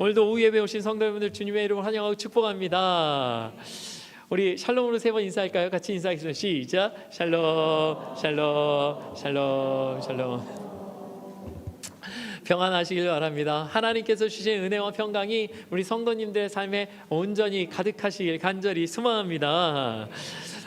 오늘도 오후 예배 오신 성도 여러분들 주님의 이름으로 환영하고 축복합니다. 우리 샬롬으로 세 번 인사할까요? 같이 인사하겠습니다. 시작. 샬롬, 샬롬, 샬롬, 샬롬. 평안하시길 바랍니다. 하나님께서 주신 은혜와 평강이 우리 성도님들의 삶에 온전히 가득하시길 간절히 소망합니다.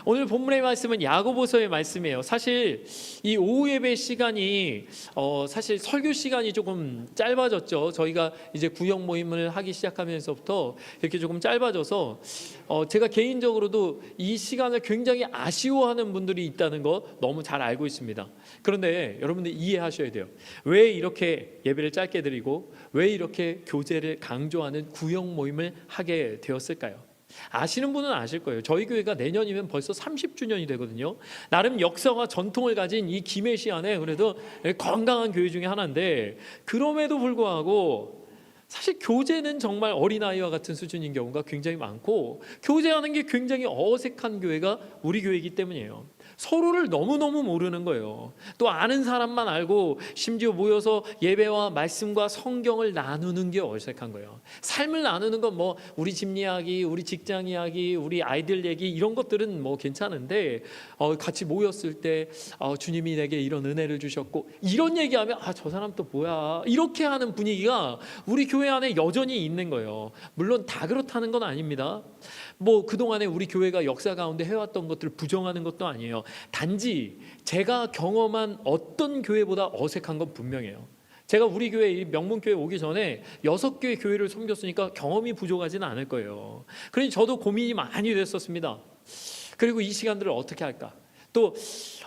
오늘 본문의 말씀은 야고보서의 말씀이에요. 사실 이 오후 예배 시간이 어 사실 설교 시간이 조금 짧아졌죠. 저희가 이제 구역 모임을 하기 시작하면서부터 이렇게 조금 짧아져서 어 제가 개인적으로도 이 시간을 굉장히 아쉬워하는 분들이 있다는 거 너무 잘 알고 있습니다. 그런데 여러분들 이해하셔야 돼요. 왜 이렇게 예배를 짧게 드리고 왜 이렇게 교제를 강조하는 구역 모임을 하게 되었을까요? 아시는 분은 아실 거예요. 저희 교회가 내년이면 벌써 30주년이 되거든요. 나름 역사와 전통을 가진 이 김해시 안에 그래도 건강한 교회 중에 하나인데 그럼에도 불구하고 사실 교제는 정말 어린아이와 같은 수준인 경우가 굉장히 많고 교제하는 게 굉장히 어색한 교회가 우리 교회이기 때문이에요. 서로를 너무너무 모르는 거예요. 또 아는 사람만 알고 심지어 모여서 예배와 말씀과 성경을 나누는 게 어색한 거예요. 삶을 나누는 건 뭐 우리 집 이야기, 우리 직장 이야기, 우리 아이들 얘기 이런 것들은 뭐 괜찮은데 어, 같이 모였을 때 어, 주님이 내게 이런 은혜를 주셨고 이런 얘기하면 아 저 사람 또 뭐야 이렇게 하는 분위기가 우리 교회 안에 여전히 있는 거예요. 물론 다 그렇다는 건 아닙니다. 뭐 그동안에 우리 교회가 역사 가운데 해왔던 것들을 부정하는 것도 아니에요. 단지 제가 경험한 어떤 교회보다 어색한 건 분명해요. 제가 우리 교회 이 명문교회 오기 전에 여섯 교회 교회를 섬겼으니까 경험이 부족하지는 않을 거예요. 그러니 저도 고민이 많이 됐었습니다. 그리고 이 시간들을 어떻게 할까? 또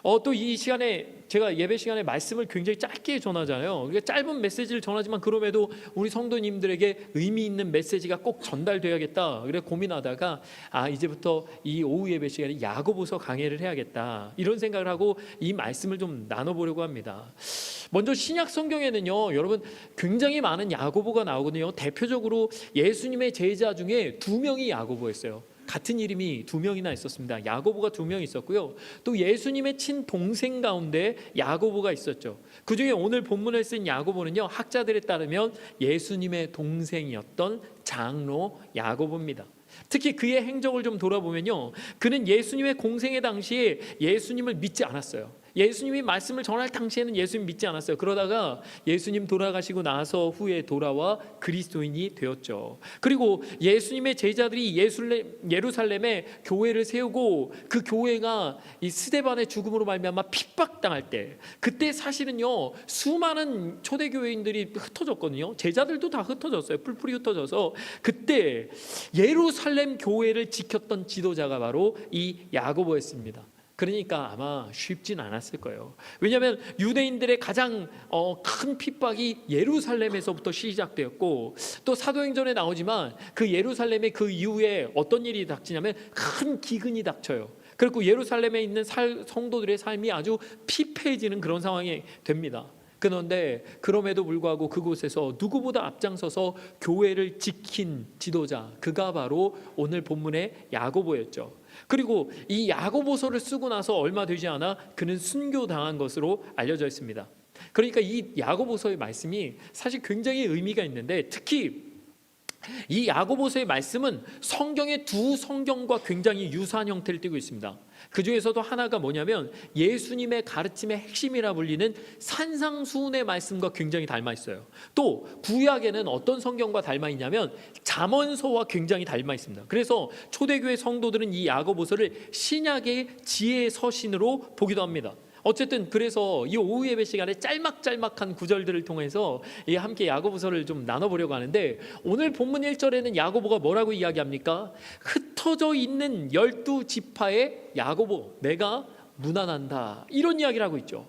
어, 시간에 제가 예배 시간에 말씀을 굉장히 짧게 전하잖아요. 그러니까 짧은 메시지를 전하지만 그럼에도 우리 성도님들에게 의미 있는 메시지가 꼭 전달돼야겠다. 그래 고민하다가 아 이제부터 이 오후 예배 시간에 야고보서 강해를 해야겠다. 이런 생각을 하고 이 말씀을 좀 나눠보려고 합니다. 먼저 신약 성경에는요, 여러분 굉장히 많은 야고보가 나오거든요. 대표적으로 예수님의 제자 중에 두 명이 야고보였어요. 같은 이름이 두 명이나 있었습니다. 야고보가 두 명 있었고요. 또 예수님의 친 동생 가운데 야고보가 있었죠. 그 중에 오늘 본문을 쓴 야고보는요, 학자들에 따르면 예수님의 동생이었던 장로 야고보입니다. 특히 그의 행적을 좀 돌아보면요, 그는 예수님의 공생의 당시에 예수님을 믿지 않았어요. 예수님이 말씀을 전할 당시에는 예수님 믿지 않았어요. 그러다가 예수님 돌아가시고 나서 후에 돌아와 그리스도인이 되었죠. 그리고 예수님의 제자들이 예루살렘에 교회를 세우고 그 교회가 이 스데반의 죽음으로 말미암아 핍박당할 때 그때 사실은요 수많은 초대 교회인들이 흩어졌거든요. 제자들도 다 흩어졌어요. 뿔뿔이 흩어져서 그때 예루살렘 교회를 지켰던 지도자가 바로 이 야고보였습니다. 그러니까 아마 쉽진 않았을 거예요. 왜냐하면 유대인들의 가장 어, 큰 핍박이 예루살렘에서부터 시작되었고 또 사도행전에 나오지만 그 예루살렘의 그 이후에 어떤 일이 닥치냐면 큰 기근이 닥쳐요. 그리고 예루살렘에 있는 살, 성도들의 삶이 아주 피폐해지는 그런 상황이 됩니다. 그런데 그럼에도 불구하고 그곳에서 누구보다 앞장서서 교회를 지킨 지도자 그가 바로 오늘 본문의 야고보였죠. 그리고 이 야고보서를 쓰고 나서 얼마 되지 않아 그는 순교당한 것으로 알려져 있습니다. 그러니까 이 야고보서의 말씀이 사실 굉장히 의미가 있는데 특히 이 야고보서의 말씀은 성경의 두 성경과 굉장히 유사한 형태를 띠고 있습니다. 그 중에서도 하나가 뭐냐면 예수님의 가르침의 핵심이라 불리는 산상수훈의 말씀과 굉장히 닮아 있어요. 또 구약에는 어떤 성경과 닮아 있냐면 잠언서와 굉장히 닮아 있습니다. 그래서 초대교회 성도들은 이 야고보서를 신약의 지혜의 서신으로 보기도 합니다. 어쨌든 그래서 이 오후 예배 시간에 짤막짤막한 구절들을 통해서 이 함께 야고보서를 좀 나눠보려고 하는데 오늘 본문 1절에는 야고보가 뭐라고 이야기합니까? 흩어져 있는 열두 지파의 야고보 내가 무난한다 이런 이야기를 하고 있죠.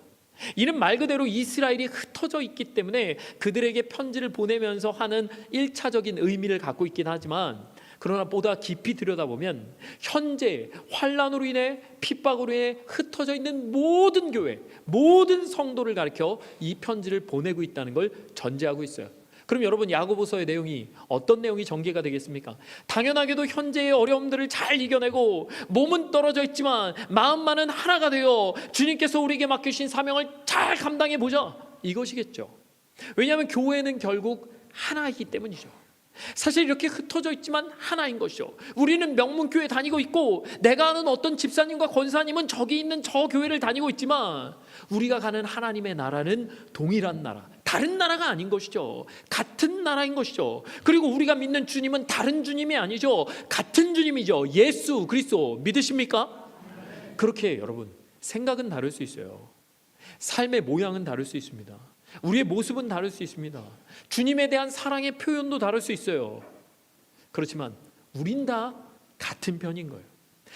이는 말 그대로 이스라엘이 흩어져 있기 때문에 그들에게 편지를 보내면서 하는 일차적인 의미를 갖고 있긴 하지만 그러나 보다 깊이 들여다보면 현재 환란으로 인해 핍박으로 인해 흩어져 있는 모든 교회, 모든 성도를 가리켜 이 편지를 보내고 있다는 걸 전제하고 있어요. 그럼 여러분 야고보서의 내용이 어떤 내용이 전개가 되겠습니까? 당연하게도 현재의 어려움들을 잘 이겨내고 몸은 떨어져 있지만 마음만은 하나가 되어 주님께서 우리에게 맡기신 사명을 잘 감당해 보자 이것이겠죠. 왜냐하면 교회는 결국 하나이기 때문이죠. 사실 이렇게 흩어져 있지만 하나인 것이죠. 우리는 명문교회 다니고 있고 내가 아는 어떤 집사님과 권사님은 저기 있는 저 교회를 다니고 있지만 우리가 가는 하나님의 나라는 동일한 나라, 다른 나라가 아닌 것이죠. 같은 나라인 것이죠. 그리고 우리가 믿는 주님은 다른 주님이 아니죠. 같은 주님이죠. 예수 그리스도 믿으십니까? 그렇게 여러분 생각은 다를 수 있어요. 삶의 모양은 다를 수 있습니다. 우리의 모습은 다를 수 있습니다. 주님에 대한 사랑의 표현도 다를 수 있어요. 그렇지만 우린 다 같은 편인 거예요.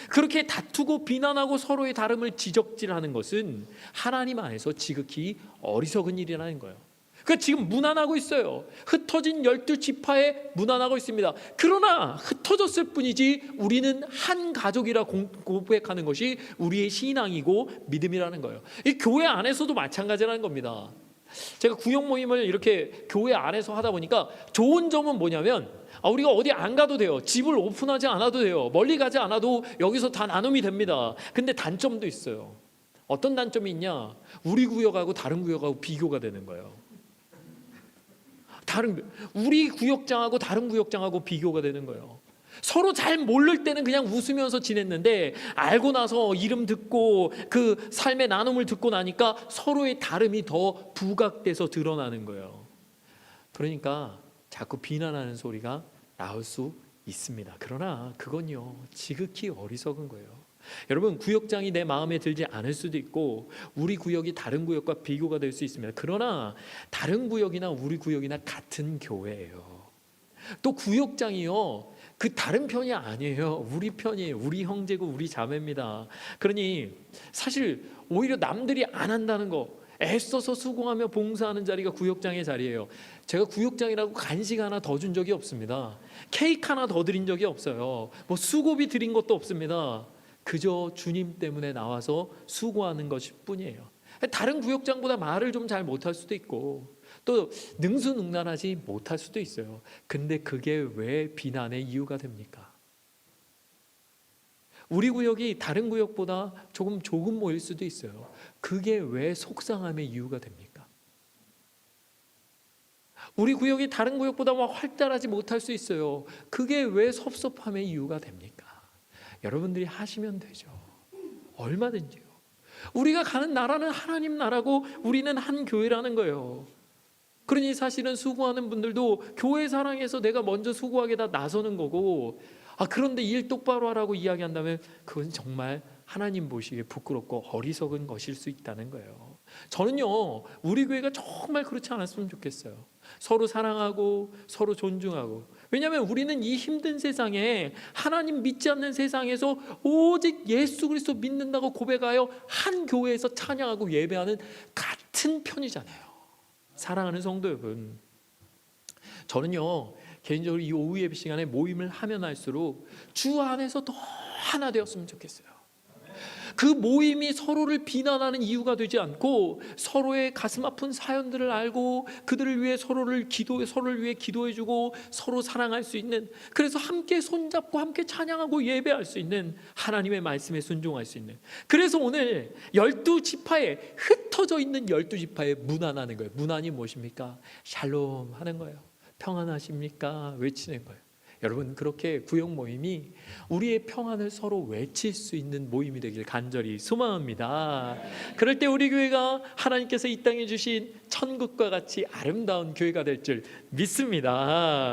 그렇게 다투고 비난하고 서로의 다름을 지적질하는 것은 하나님 안에서 지극히 어리석은 일이라는 거예요. 그 지금 무난하고 있어요. 흩어진 열두 지파에 무난하고 있습니다. 그러나 흩어졌을 뿐이지 우리는 한 가족이라 공- 고백하는 것이 우리의 신앙이고 믿음이라는 거예요. 이 교회 안에서도 마찬가지라는 겁니다. 제가 구역 모임을 이렇게 교회 안에서 하다 보니까 좋은 점은 뭐냐면 아, 우리가 어디 안 가도 돼요. 집을 오픈하지 않아도 돼요. 멀리 가지 않아도 여기서 다 나눔이 됩니다. 근데 단점도 있어요. 어떤 단점이 있냐? 우리 구역하고 다른 구역하고 비교가 되는 거예요. 다른 우리 구역장하고 다른 구역장하고 비교가 되는 거예요. 서로 잘 모를 때는 그냥 웃으면서 지냈는데 알고 나서 이름 듣고 그 삶의 나눔을 듣고 나니까 서로의 다름이 더 부각돼서 드러나는 거예요. 그러니까 자꾸 비난하는 소리가 나올 수 있습니다. 그러나 그건요 지극히 어리석은 거예요. 여러분 구역장이 내 마음에 들지 않을 수도 있고 우리 구역이 다른 구역과 비교가 될 수 있습니다. 그러나 다른 구역이나 우리 구역이나 같은 교회예요. 또 구역장이요 그 다른 편이 아니에요. 우리 편이에요. 우리 형제고 우리 자매입니다. 그러니 사실 오히려 남들이 안 한다는 거 애써서 수고하며 봉사하는 자리가 구역장의 자리예요. 제가 구역장이라고 간식 하나 더 준 적이 없습니다. 케이크 하나 더 드린 적이 없어요. 뭐 수고비 드린 것도 없습니다. 그저 주님 때문에 나와서 수고하는 것일 뿐이에요. 다른 구역장보다 말을 좀 잘 못할 수도 있고 또 능수능란하지 못할 수도 있어요. 근데 그게 왜 비난의 이유가 됩니까? 우리 구역이 다른 구역보다 조금 조금 모일 수도 있어요. 그게 왜 속상함의 이유가 됩니까? 우리 구역이 다른 구역보다 막 활달하지 못할 수 있어요. 그게 왜 섭섭함의 이유가 됩니까? 여러분들이 하시면 되죠. 얼마든지요. 우리가 가는 나라는 하나님 나라고 우리는 한 교회라는 거예요. 그러니 사실은 수고하는 분들도 교회 사랑해서 내가 먼저 수고하게 다 나서는 거고 아 그런데 일 똑바로 하라고 이야기한다면 그건 정말 하나님 보시기에 부끄럽고 어리석은 것일 수 있다는 거예요. 저는요 우리 교회가 정말 그렇지 않았으면 좋겠어요. 서로 사랑하고 서로 존중하고 왜냐하면 우리는 이 힘든 세상에 하나님 믿지 않는 세상에서 오직 예수 그리스도 믿는다고 고백하여 한 교회에서 찬양하고 예배하는 같은 편이잖아요. 사랑하는 성도 여러분, 저는요 개인적으로 이 오후 예배 시간에 모임을 하면 할수록 주 안에서 더 하나 되었으면 좋겠어요. 그 모임이 서로를 비난하는 이유가 되지 않고 서로의 가슴 아픈 사연들을 알고 그들을 위해 서로를 기도 서로를 위해 기도해 주고 서로 사랑할 수 있는 그래서 함께 손잡고 함께 찬양하고 예배할 수 있는 하나님의 말씀에 순종할 수 있는 그래서 오늘 열두 지파에 흩어져 있는 열두 지파에 문안하는 거예요. 문안이 무엇입니까? 샬롬 하는 거예요. 평안하십니까? 외치는 거예요. 여러분 그렇게 구역 모임이 우리의 평안을 서로 외칠 수 있는 모임이 되길 간절히 소망합니다. 그럴 때 우리 교회가 하나님께서 이 땅에 주신 천국과 같이 아름다운 교회가 될 줄 믿습니다.